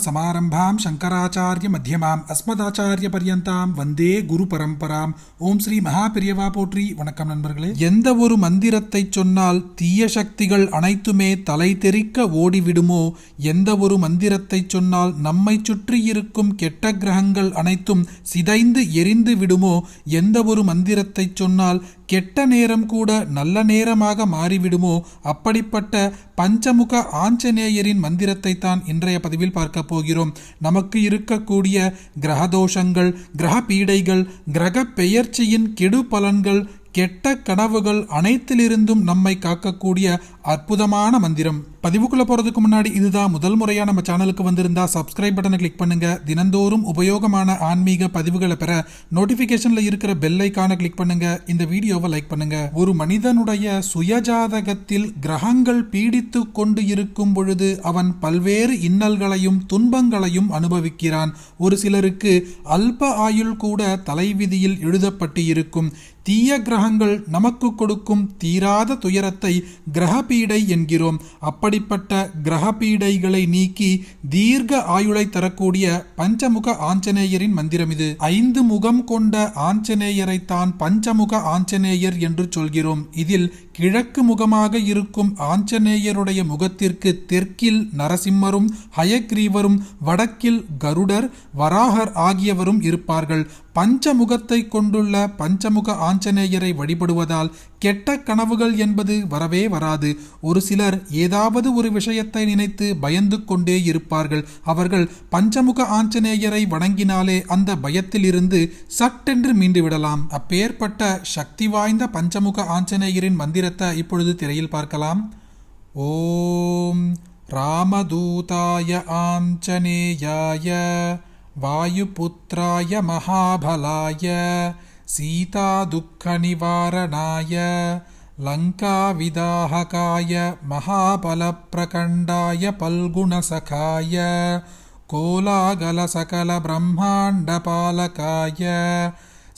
சமாரம்பாம் சங்கராச்சாரிய மத்தியமாம் அஸ்மதாச்சாரிய பர்யந்தாம் வந்தே குரு பரம்பராம் ஓம் ஸ்ரீ மகாபெரியவா போற்றி வணக்கம் நண்பர்களே எந்த ஒரு மந்திரத்தை சொன்னால் தீய சக்திகள் அனைத்துமே தலை தெறிக்க ஓடிவிடுமோ? எந்த ஒரு மந்திரத்தை சொன்னால் நம்மை சுற்றி இருக்கும் கெட்ட கிரகங்கள் அனைத்தும் சிதைந்து எரிந்து விடுமோ? எந்த ஒரு மந்திரத்தை சொன்னால் கெட்ட நேரம் கூட நல்ல நேரமாக மாறிவிடுமோ? அப்படிப்பட்ட பஞ்சமுக ஆஞ்சநேயரின் மந்திரத்தை தான் இன்றைய பதிவில் பார்க்க போகிறோம். நமக்கு இருக்கக்கூடிய கிரகதோஷங்கள் கிரக பீடைகள் கிரக பெயர்ச்சியின் கெடு பலன்கள் கெட்ட கனவுகள் அனைத்திலிருந்தும் நம்மை காக்கக்கூடிய அற்புதமான மந்திரம். பதிவுக்குள்ள போறதுக்கு முன்னாடி இதுதான் முதல் முறையா நம்ம சேனலுக்கு வந்திருந்தா சப்ஸ்கிரைப் பட்டனை கிளிக் பண்ணுங்க. தினந்தோறும் உபயோகமான ஆன்மீக பதிவுகளை பெற நோட்டிபிகேஷன்ல இருக்கிற பெல் ஐக்கான கிளிக் பண்ணுங்க. இந்த வீடியோவை லைக் பண்ணுங்க. ஒரு மனிதனுடைய சுயஜாதகத்தில் கிரகங்கள் பீடித்து கொண்டு இருக்கும் பொழுது அவன் பல்வேறு இன்னல்களையும் துன்பங்களையும் அனுபவிக்கிறான். ஒரு சிலருக்கு அல்ப ஆயுள் கூட தலைவிதியில் எழுதப்பட்டு இருக்கும் தீய கிரகங்கள் நமக்கு கொடுக்கும் தீராத துயரத்தை கிரகபீடை என்கிறோம். அப்படி அப்படிப்பட்ட கிரகபீடைகளை நீக்கி தீர்க்க ஆயுளை தரக்கூடிய பஞ்சமுக ஆஞ்சநேயரின் மந்திரம் இது. ஐந்து முகம் கொண்ட ஆஞ்சநேயரை தான் பஞ்சமுக ஆஞ்சநேயர் என்று சொல்கிறோம். இதில் கிழக்கு முகமாக இருக்கும் ஆஞ்சநேயருடைய முகத்திற்கு தெற்கில் நரசிம்மரும் ஹயக்ரீவரும் வடக்கில் கருடர் வராகர் ஆகியவரும் இருப்பார்கள். பஞ்சமுகத்தை கொண்டுள்ள பஞ்சமுக ஆஞ்சநேயரை வழிபடுவதால் கெட்ட கனவுகள் என்பது வரவே வராது. ஒரு சிலர் ஏதாவது ஒரு விஷயத்தை நினைத்து பயந்து கொண்டே இருப்பார்கள். அவர்கள் பஞ்சமுக ஆஞ்சநேயரை வணங்கினாலே அந்த பயத்திலிருந்து சட்டென்று மீண்டு விடலாம் அப்பேற்பட்ட சக்தி வாய்ந்த பஞ்சமுக ஆஞ்சநேயரின் மந்திரத்தை இப்பொழுது திரையில் பார்க்கலாம். ஓம் ராமதூதாய ஆஞ்சநேயாய वायुपुत्राय महाबलाय सीतादुःखनिवारणाय लङ्काविदाहकाय महाबलप्रकण्डाय पल्गुणसखाय कोलागलसकलब्रह्माण्डपालकाय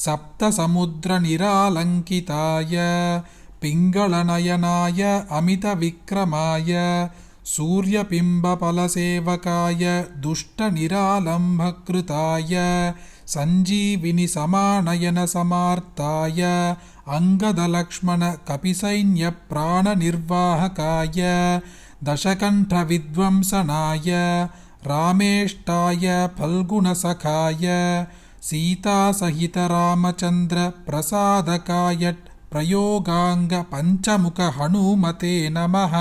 सप्तसमुद्रनिरालङ्किताय पिङ्गळनयनाय अमितविक्रमाय सूर्यबिम्बफलसेवकाय दुष्टनिरालम्भकृताय सञ्जीविनिसमानयनसमार्ताय अङ्गदलक्ष्मणकपिसैन्यप्राणनिर्वाहकाय दशकण्ठविध्वंसनाय रामेष्टाय फल्गुणसखाय सीतासहितरामचन्द्रप्रसादकाय प्रयोगाङ्गपञ्चमुखहनुमते नमः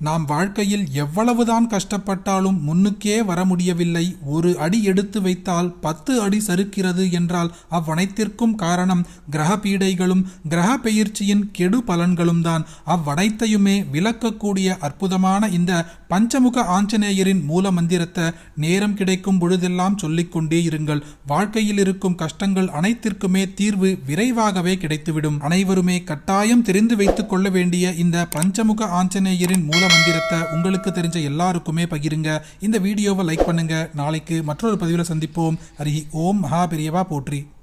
நாம் வாழ்க்கையில் எவ்வளவுதான் கஷ்டப்பட்டாலும் முன்னுக்கே வர முடியவில்லை. ஒரு அடி எடுத்து வைத்தால் பத்து அடி சறுக்கிறது என்றால் அவ்வனைத்திற்கும் காரணம் கிரக பீடைகளும் கிரக பெயர்ச்சியின் கெடு பலன்களும் தான். அவ்வனைத்தையுமே விளக்கக்கூடிய அற்புதமான இந்த பஞ்சமுக ஆஞ்சநேயரின் மூல மந்திரத்தை நேரம் கிடைக்கும் பொழுதெல்லாம் சொல்லிக்கொண்டே இருங்கள். வாழ்க்கையில் இருக்கும் கஷ்டங்கள் அனைத்திற்குமே தீர்வு விரைவாகவே கிடைத்துவிடும். அனைவருமே கட்டாயம் தெரிந்து வைத்துக் கொள்ள வேண்டிய இந்த பஞ்சமுக ஆஞ்சநேயரின் மூல மூல மந்திரத்தை உங்களுக்கு தெரிஞ்ச எல்லாருக்குமே பகிருங்க. இந்த வீடியோவை லைக் பண்ணுங்க. நாளைக்கு மற்றொரு பதிவில் சந்திப்போம். ஹரி ஓம் மகா பெரியவா போற்றி.